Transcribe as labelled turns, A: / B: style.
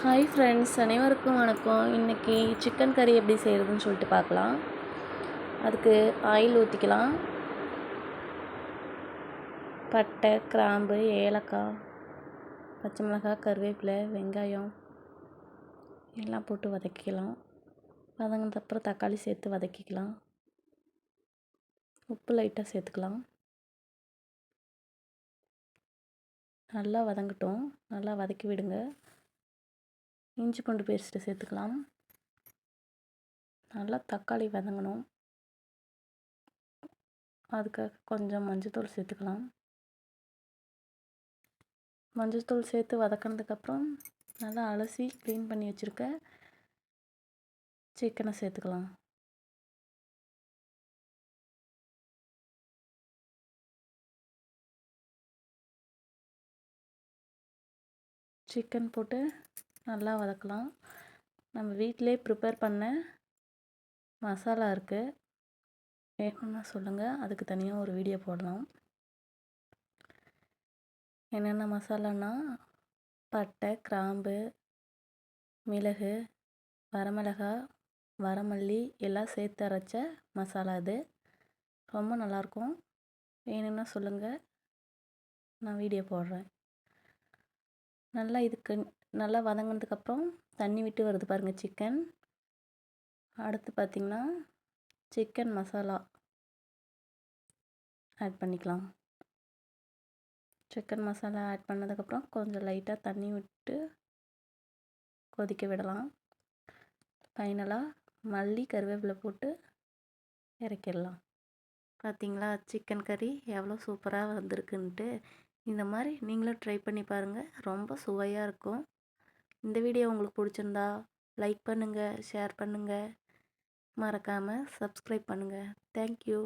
A: Hi friends அனைவருக்கும் வணக்கம். இன்றைக்கி சிக்கன் கறி எப்படி செய்கிறதுன்னு சொல்லிட்டு பார்க்கலாம். அதுக்கு ஆயில் ஊற்றிக்கலாம் பட்டை கிராம்பு ஏலக்காய் பச்சை மிளகாய் கருவேப்பிலை வெங்காயம் எல்லாம் போட்டு வதக்கிக்கலாம். வதங்கினதுக்கப்புறம் தக்காளி சேர்த்து வதக்கிக்கலாம். உப்பு லைட்டாக சேர்த்துக்கலாம். நல்லா வதங்கட்டும். நல்லா வதக்கி விடுங்க. இஞ்சி பூண்டு பேஸ்ட்டு சேர்த்துக்கலாம். நல்லா தக்காளி வதங்கணும். அதுக்காக கொஞ்சம் மஞ்சத்தூள் சேர்த்துக்கலாம். மஞ்சத்தூள் சேர்த்து வதக்கினதுக்கப்புறம் நல்லா அலசி க்ளீன் பண்ணி வச்சுருக்க சிக்கனை சேர்த்துக்கலாம். சிக்கன் போட்டு நல்லா வதக்கலாம். நம்ம வீட்டிலே ப்ரிப்பேர் பண்ண மசாலா இருக்குது வேணும்னா சொல்லுங்கள் அதுக்கு தனியாக ஒரு வீடியோ போடலாம். என்னென்ன மசாலானா பட்டை கிராம்பு மிளகு வரமிளகா வரமல்லி எல்லாம் சேர்த்து அரைச்ச மசாலா இது ரொம்ப நல்லாயிருக்கும் வேணும்னா சொல்லுங்கள் நான் வீடியோ போடுறேன். நல்லா இதுக்கு நல்லா வதங்கினதுக்கப்புறம் தண்ணி விட்டு வருது பாருங்கள் சிக்கன் அடுத்து பார்த்திங்கன்னா சிக்கன் மசாலா ஆட் பண்ணிக்கலாம். சிக்கன் மசாலா ஆட் பண்ணதுக்கப்புறம் கொஞ்சம் லைட்டாக தண்ணி விட்டு கொதிக்க விடலாம். ஃபைனலாக மல்லி கருவேப்பிலை போட்டு இறக்கிடலாம். பார்த்திங்களா சிக்கன் கறி எவ்வளோ சூப்பராக வந்திருக்குன்ட்டு இந்த மாதிரி நீங்களும் ட்ரை பண்ணி பாருங்கள் ரொம்ப சுவையாக இருக்கும். இந்த வீடியோ உங்களுக்கு பிடிச்சிருந்தா லைக் பண்ணுங்கள் ஷேர் பண்ணுங்கள் மறக்காமல் சப்ஸ்கிரைப் பண்ணுங்கள் தேங்க்யூ.